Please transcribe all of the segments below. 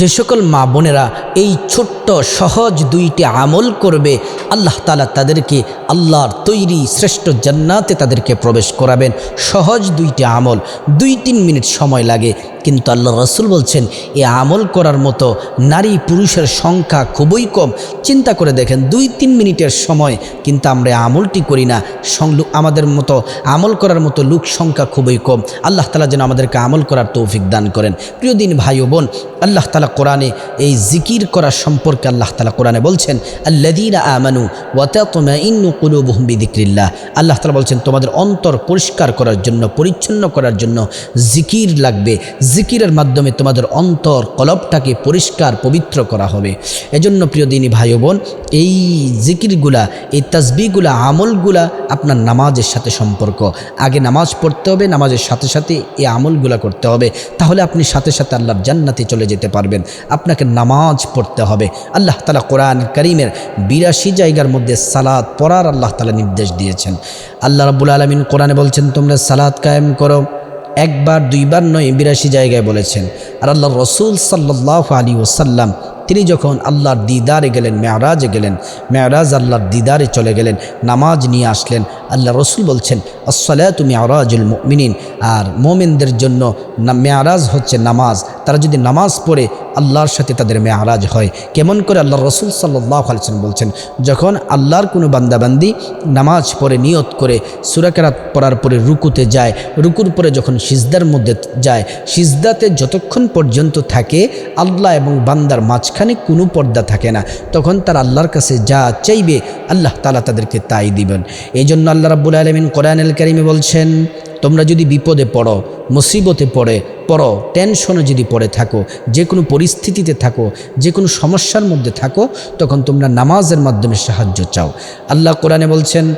যে সকল মা বোনেরা এই ছোট্ট, সহজ দুইটি আমল করবে, আল্লাহ তালা তাদেরকে আল্লাহর তৈরি শ্রেষ্ঠ জান্নাতে তাদেরকে প্রবেশ করাবেন। সহজ দুইটি আমল, দুই তিন মিনিট সময় লাগে। কিন্তু আল্লাহ রসুল বলছেন, এ আমল করার মতো নারী পুরুষের সংখ্যা খুবই কম। চিন্তা করে দেখেন, দুই তিন মিনিটের সময় কিন্তু আমরা আমলটি করি না। আমাদের মতো আমল করার মতো লোক সংখ্যা খুবই কম। আল্লাহ তালা যেন আমাদেরকে আমল করার তৌফিক দান করেন। প্রিয় দিন ভাই বোন, আল্লাহ তালা কোরআনে এই জিকির করার সম্পর্কে আল্লাহ তালা কোরআনে বলছেন আল্লাদিনা আমানু ওয়াতাতমা ইন্নু কুলুবুহুম বিদিক্রিল্লাহ আল্লাহ তালা বলছেন, তোমাদের অন্তর পরিষ্কার করার জন্য, পরিচ্ছন্ন করার জন্য জিকির লাগবে। জিকিরের মাধ্যমে তোমাদের অন্তর কলবটাকে পরিষ্কার, পবিত্র করা হবে। এজন্য প্রিয় দিনী ভাই বোন, এই জিকিরগুলা, এই তাসবিগুলা আমলগুলা আপনার নামাজের সাথে সম্পর্ক। আগে নামাজ পড়তে হবে, নামাজের সাথে সাথে এই আমলগুলা করতে হবে। তাহলে আপনি সাথে সাথে আল্লাহর জান্নাতে চলে যেতে পারবেন। আপনাকে নামাজ পড়তে হবে। আল্লাহ তালা কোরআন করিমের বিরাশি জায়গার মধ্যে সালাদ পড়ার আল্লাহ তালা নির্দেশ দিয়েছেন। আল্লাহ রাবুল আলমিন কোরআনে বলছেন, তোমরা সালাদ কায়েম করো। একবার, দুইবার নয়, বিরাশি জায়গায় বলেছেন। আর আল্লাহ রসুল সাল্লাহ আলী ওসাল্লাম তিনি যখন আল্লাহর দিদারে গেলেন, মেয়ারাজে গেলেন, মেয়ারাজ আল্লাহর দিদারে চলে গেলেন, নামাজ নিয়ে আসলেন আল্লাহ রসুল বলছেন আসলে তুমি আওরাজুল মিনিন আর মোমেনদের জন্য মেয়ারাজ হচ্ছে নামাজ। তারা যদি নামাজ পড়ে, আল্লাহর সাথে তাদের মেয়ারাজ হয়। কেমন করে আল্লাহ রসুল সাল্লাহ আলসেন বলছেন, যখন আল্লাহর কোনো বান্দাবান্দি নামাজ পড়ে, নিয়ত করে সুরাকেরাত পড়ার পরে রুকুতে যায়, রুকুর পরে যখন সিজদার মধ্যে যায়, সিজদাতে যতক্ষণ পর্যন্ত থাকে, আল্লাহ এবং বান্দার মাঝখানে কোনো পর্দা থাকে না। তখন তার আল্লাহর কাছে যা চাইবে, আল্লাহ তালা তাদেরকে তাই দিবেন। এই জন্য আল্লাহ রাব্বুল আলমিন কোরআনুল কারিমে বলছেন তোমরা যদি বিপদে পড়ো, মুসিবতে পড়ে, পড়ো টেনশনে যদি পড়ে থাকো, যে কোনো পরিস্থিতিতে থাকো, যে কোনো সমস্যার মধ্যে থাকো, তখন তোমরা নামাজের মাধ্যমে সাহায্য চাও। আল্লাহ কোরআনে বলছেন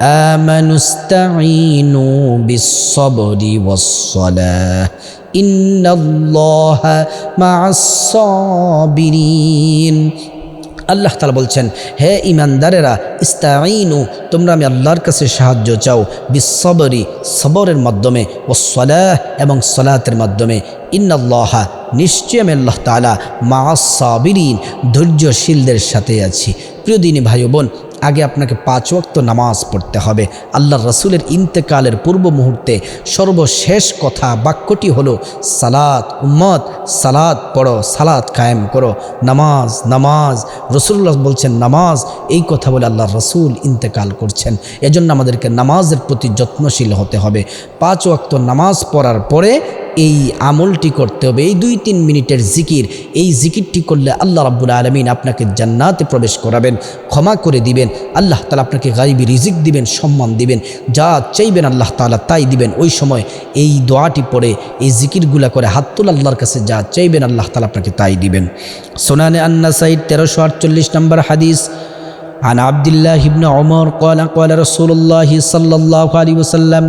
আমানুস্তাইনু বিশ্বরি ইন্নাল্লাহা মা'আস-সাবিরিন। আল্লাহ তালা বলছেন, হে ইমানদারেরা ইস্তাইনু তোমরা আমি আল্লাহর কাছে সাহায্য চাও বিশ্বরী সবরের মাধ্যমে ও সলাহ এবং সলাতের মাধ্যমে। ইন্নাল্লাহা নিশ্চয় আমি আল্লাহ তালা মা সাবিরিন ধৈর্যশীলদের সাথে আছি। প্রিয় দিনী ভাই বোন আগে আপনাকে পাঁচ ওয়াক্ত নামাজ পড়তে হবে। আল্লাহ রসুলের ইন্তেকালের পূর্ব মুহূর্তে সর্বশেষ কথা বাক্যটি হলো, সালাত, উম্মত, সালাত পড়ো, সালাত কায়েম করো। নামাজ নামাজ রসুল্লাহ বলছেন নামাজ, এই কথা বলে আল্লাহ রসুল ইন্তেকাল করছেন। এজন্য আমাদেরকে নামাজের প্রতি যত্নশীল হতে হবে। পাঁচ ওয়াক্ত নামাজ পড়ার পরে এই আমলটি করতে হবে এই দুই তিন মিনিটের জিকির এই জিকিরটি করলে আল্লাহ রাব্বুল আলমিন আপনাকে জান্নাতে প্রবেশ করাবেন ক্ষমা করে দিবেন আল্লাহ তালা আপনাকে গাইবি রিজিক দিবেন সম্মান দিবেন যা চাইবেন আল্লাহ তালা তাই দিবেন ওই সময় এই দোয়াটি পড়ে এই জিকিরগুলা করে হাত্তুল আল্লাহর কাছে যা চাইবেন আল্লাহ তালা আপনাকে তাই দিবেন সোনানে আন্না সাইড তেরোশো আটচল্লিশ নম্বর হাদিস عن عبد الله بن عمر قال قال رسول الله صلى الله عليه وسلم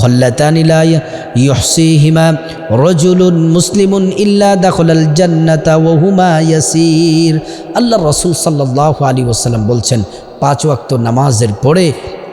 খল্লাতানি লা ইউহসিহিমা রজুলুন মুসলিমুন ইল্লা দাখলাল জান্নাতা ওয়া হুমা ইয়াসির। আল্লাহ রসুল সাল্লাল্লাহু আলাইহি ওয়াসাল্লাম বলছেন, পাঁচ ওয়াক্ত নামাজের পরে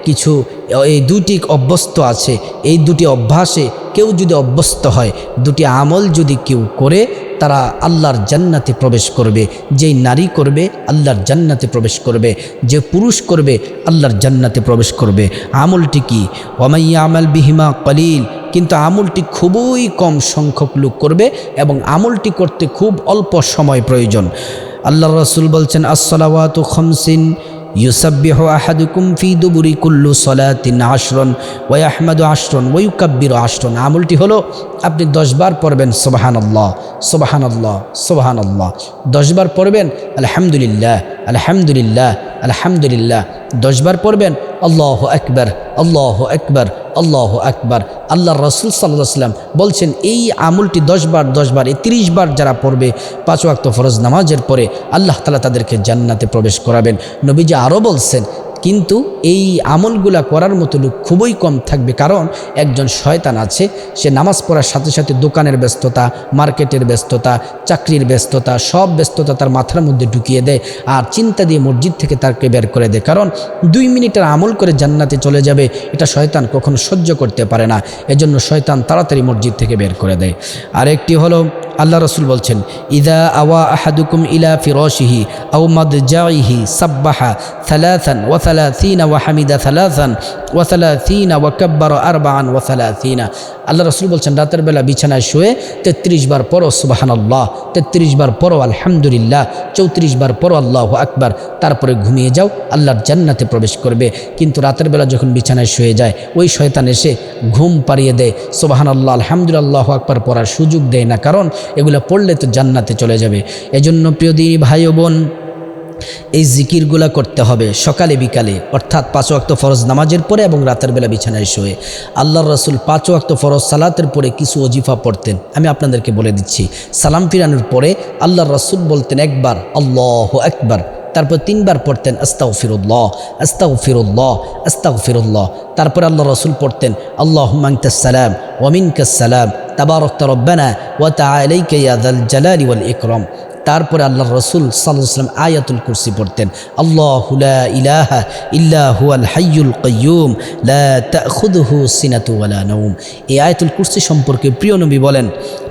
কিছু এই দুটি অভ্যস্ত আছে, এই দুটি অভ্যাসে কেউ যদি অভ্যস্ত হয়, দুটি আমল যদি কেউ করে, তারা আল্লাহর জান্নাতে প্রবেশ করবে। যেই নারী করবে, আল্লাহর জান্নাতে প্রবেশ করবে। যে পুরুষ করবে, আল্লাহর জান্নাতে প্রবেশ করবে। আমলটি কি? ওমাইয়া আমাল বিহিমা কলিল। কিন্তু আমলটি খুবই কম সংখ্যক লোক করবে এবং আমলটি করতে খুব অল্প সময় প্রয়োজন। আল্লাহ রসুল বলছেন, আসসালাওয়াত খমসিন। ইউসাব্বিহ আহাদুকুম ফি দুবুরি কুল্লু সলাতিন আশরন, ওয়া আহমদ আশরন, ওয়ু কাব্বির আশরন। আমলটি হলো, আপনি দশবার পড়বেন, সোবাহানল্লাহ সোবাহানল্লাহ সোবাহানল্লাহ। দশবার পড়বেন, আলহামদুলিল্লাহ আলহামদুলিল্লাহ আলহামদুলিল্লাহ। দশবার পড়বেন আল্লাহ একবার আল্লাহ একবার আল্লাহ একবার আল্লাহ রসুল সাল্লাহ সাল্লাম বলছেন, এই আমলটি দশবার দশবার এই তিরিশবার যারা পড়বে, পাঁচ ওয়াক্ত ফরজ নামাজের পরে আল্লাহ তালা তাদেরকে জান্নাতে প্রবেশ করাবেন। নবীজি আরও বলছেন কিন্তু এই আমলগুলা করার মতো লোক খুবই কম থাকবে, কারণ একজন শয়তান আছে, সে নামাজ পড়ার সাথে সাথে দোকানের ব্যস্ততা, মার্কেটের ব্যস্ততা, চাকরির ব্যস্ততা, সব ব্যস্ততা তার মাথার মধ্যে ঢুকিয়ে দেয় আর চিন্তা দিয়ে মসজিদ থেকে তাকে বের করে দেয়, কারণ দুই মিনিটের আমল করে জান্নাতে চলে যাবে, এটা শয়তান কখনো সহ্য করতে পারে না, এজন্য শয়তান তাড়াতাড়ি মসজিদ থেকে বের করে দেয়। আরেকটি হলো আল্লাহ রসুল বলছেন ইদা আওয়া আহাদুকুম ইলা ফিরশিহি আউ মাদজাইহি সাব্বাহা থালাথান ওয়া থালাথিনা ওয়া হামিদা থালাথান ওয়া থালাথিনা ওয়া কাব্বারা আরবাআন ওয়া থালাথিনা আল্লাহ রসুল বলছেন, রাতের বেলা বিছানায় শুয়ে তেত্রিশ বার পরো সুবাহানাল্লাহ। তেত্রিশ বার পরো আলহামদুলিল্লাহ। চৌত্রিশ বার পরো আল্লাহ আকবার। তারপরে ঘুমিয়ে যাও, আল্লাহর জান্নাতে প্রবেশ করবে। কিন্তু রাতের বেলা যখন বিছানায় শুয়ে যায়, ওই শয়তান এসে ঘুম পাড়িয়ে দেয়। সোবাহান আল্লাহ আলহামদুলিল্লাহ আকবার পড়ার সুযোগ দেয় না। কারণ এগুলো পড়লে তো জান্নাতে চলে যাবে। এজন্য প্রিয় দিনী ভাই বোন এই জিকিরগুলা করতে হবে সকালে, বিকালে, অর্থাৎ পাঁচ ওয়াক্ত ফরজ নামাজের পরে এবং রাতের বেলা বিছানায় শুয়ে। আল্লাহর রসুল পাঁচ ওয়াক্ত ফরজ সালাতের পরে কিছু অজিফা পড়তেন। আমি আপনাদেরকে বলে দিচ্ছি, সালাম ফিরানোর পরে আল্লাহর রসুল বলতেন একবার, আল্লাহ একবার তারপর তিনবার পড়তেন আস্তাউ ফিরুল্লাহ আস্তাউ ফিরুল্লাহ আস্তাউ ফিরুল্লাহ তারপর আল্লাহ রসুল পড়তেন আল্লাহ মাংতাসালাম ওয়ামিনকাসালাম তাবারক রব্বানা ওয়া তাআলাইকা ইয়া যাল জালালি ওয়াল ইকরাম। তারপরে আল্লাহ রসুল সাল্লাম আয়াতুল কুরসি পড়তেন, আল্লাহ ইলাহা ইল্লা হুয়াল হাইয়ুল কয়্যুম লা তাখুদহু সিনাতু ওয়ালা নওম। এই আয়াতুল কুরসি সম্পর্কে প্রিয় নবী বলেন,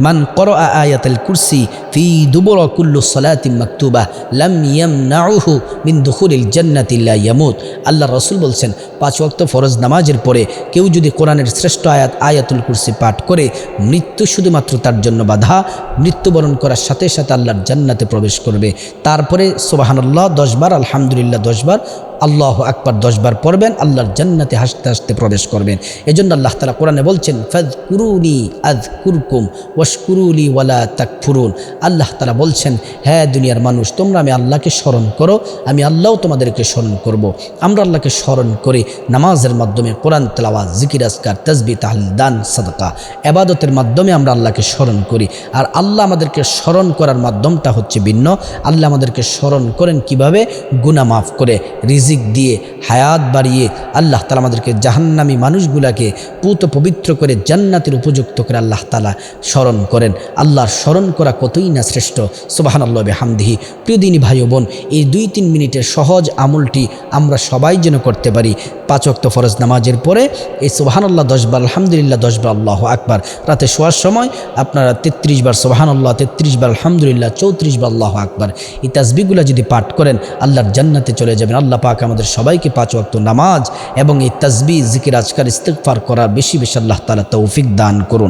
মান করআ আয়াতুল কুরসি ফি দুবর কুল্লু সালাতিন মাকতুবা, লাম ইয়ামনাউহু মিন দুখুলিল জান্নাতি লা ইয়ামুত। আল্লাহ রসুল বলছেন, পাঁচ ওয়াক্ত ফরজ নামাজের পরে কেউ যদি কোরআনের শ্রেষ্ঠ আয়াত আয়াতুল কুরসি পাঠ করে, মৃত্যু শুধুমাত্র তার জন্য বাধা, মৃত্যুবরণ করার সাথে সাথে আল্লাহর জান্নাতে প্রবেশ করবে। তারপরে সোবাহানাল্লাহ দশবার আলহামদুলিল্লাহ দশবার আল্লাহ আকবার দশবার পড়বেন, আল্লাহর জান্নাতে হাসতে হাসতে প্রবেশ করবেন। এই জন্য আল্লাহ তালা কোরআনে বলছেন ফাজ কুরুনি আজ কুরকুম ওয়াশকুরুলি ওয়ালা তাক ফুরুন আল্লাহ তালা বলছেন হ্যাঁ দুনিয়ার মানুষ, তোমরা আমি আল্লাহকে স্মরণ করো, আমি আল্লাহও তোমাদেরকে স্মরণ করব। আমরা আল্লাহকে স্মরণ করে নামাজের মাধ্যমে, কোরআন তেলাওয়াজ জিকির আসকার তসবি তাহল দান, সাদকা। এবাদতের মাধ্যমে আমরা আল্লাহকে স্মরণ করি। আর আল্লাহ আমাদেরকে স্মরণ করার মাধ্যমটা হচ্ছে ভিন্ন। আল্লাহ আমাদেরকে স্মরণ করেন কীভাবে? গুনাহ মাফ করে রিজিক দিয়ে হায়াত বাড়িয়ে আল্লাহ তালা আমাদেরকে জাহান্নামী মানুষগুলাকে পুত পবিত্র করে জান্নাতের উপযুক্ত করে আল্লাহ তালা স্মরণ করেন। আল্লাহর স্মরণ করা কতই না শ্রেষ্ঠ। সুবাহান আল্লাহ হামদিহি প্রিয়দিনী ভাই বোন, এই দুই তিন মিনিটের সহজ আমলটি আমরা সবাই যেন করতে পারি। পাঁচ অক্ত ফরজ নামাজের পরে এই সুবাহানাল্লাহ দশবার, আলহামদুলিল্লাহ দশবার, আল্লাহ আকবার। রাতে শোয়ার সময় আপনারা তেত্রিশ বার সুবাহানাল্লাহ, তেত্রিশ বার, আলহামদুলিল্লাহ, চৌত্রিশ বার, আল্লাহ আকবার। এই তাসবিগুলো যদি পাঠ করেন, আল্লাহর জান্নাতে চলে যাবেন। আল্লাহ পাক আমাদের সবাইকে পাঁচ অক্ত নামাজ এবং এই তাজবি জিকির, আজকার ইস্তেকফার করা বেশি বেশি আল্লাহ তালা তৌফিক দান করুন।